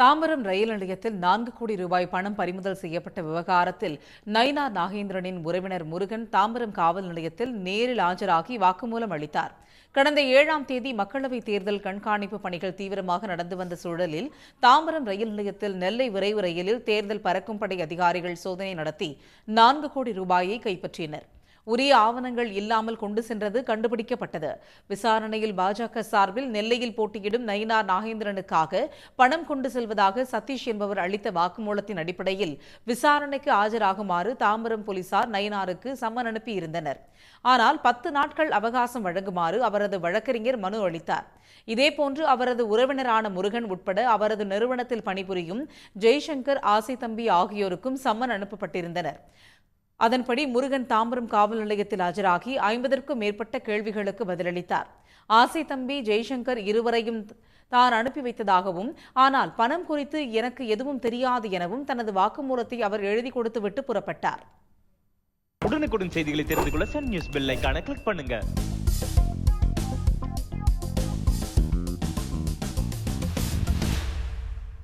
தாம்பரம் ரயில் நிலையத்தில் நான்கு கோடி ரூபாய் பணம் பறிமுதல் செய்யப்பட்ட விவகாரத்தில் நயினா நாகேந்திரனின் உறவினர் முருகன் தாம்பரம் காவல் நிலையத்தில் நேரில் ஆஜராகி வாக்குமூலம் அளித்தார். கடந்த ஏழாம் தேதி மக்களவைத் தேர்தல் கண்காணிப்பு பணிகள் தீவிரமாக நடந்து வந்த சூழலில் தாம்பரம் ரயில் நிலையத்தில் நெல்லை விரைவு ரயிலில் தேர்தல் பறக்கும் படை அதிகாரிகள் சோதனை நடத்தி நான்கு கோடி ரூபாயை கைப்பற்றினர். உரிய ஆவணங்கள் இல்லாமல் கொண்டு சென்றது கண்டுபிடிக்கப்பட்டது. விசாரணையில் பாஜக சார்பில் நெல்லையில் போட்டியிடும் நயினார் நாகேந்திரனுக்காக பணம் கொண்டு செல்வதாக சதீஷ் என்பவர் அளித்த வாக்குமூலத்தின் அடிப்படையில் விசாரணைக்கு ஆஜராகுமாறு தாம்பரம் போலீசார் நயினாருக்கு சம்மன் அனுப்பியிருந்தனர். ஆனால் பத்து நாட்கள் அவகாசம் வழங்குமாறு அவரது வழக்கறிஞர் மனு அளித்தார். இதேபோன்று அவரது உறவினரான முருகன் உட்பட அவரது நிறுவனத்தில் பணிபுரியும் ஜெய்சங்கர் ஆசை தம்பி ஆகியோருக்கும் சம்மன் அனுப்பப்பட்டிருந்தனர். அதன்படி முருகன் தாம்பரம் காவல் நிலையத்தில் ஆஜராகி ஐம்பதற்கும் மேற்பட்ட கேள்விகளுக்கு பதிலளித்தார். ஆசை தம்பி ஜெய்சங்கர் இருவரையும் தான் அனுப்பி வைத்ததாகவும் ஆனால் பணம் குறித்து எனக்கு எதுவும் தெரியாது எனவும் தனது வாக்குமூலத்தை அவர் எழுதி கொடுத்துவிட்டு புறப்பட்டார். உடனுக்குடன் செய்திகளை தெரிந்து கொள்ள சன் நியூஸ் பெல் கிளிக் பண்ணுங்க.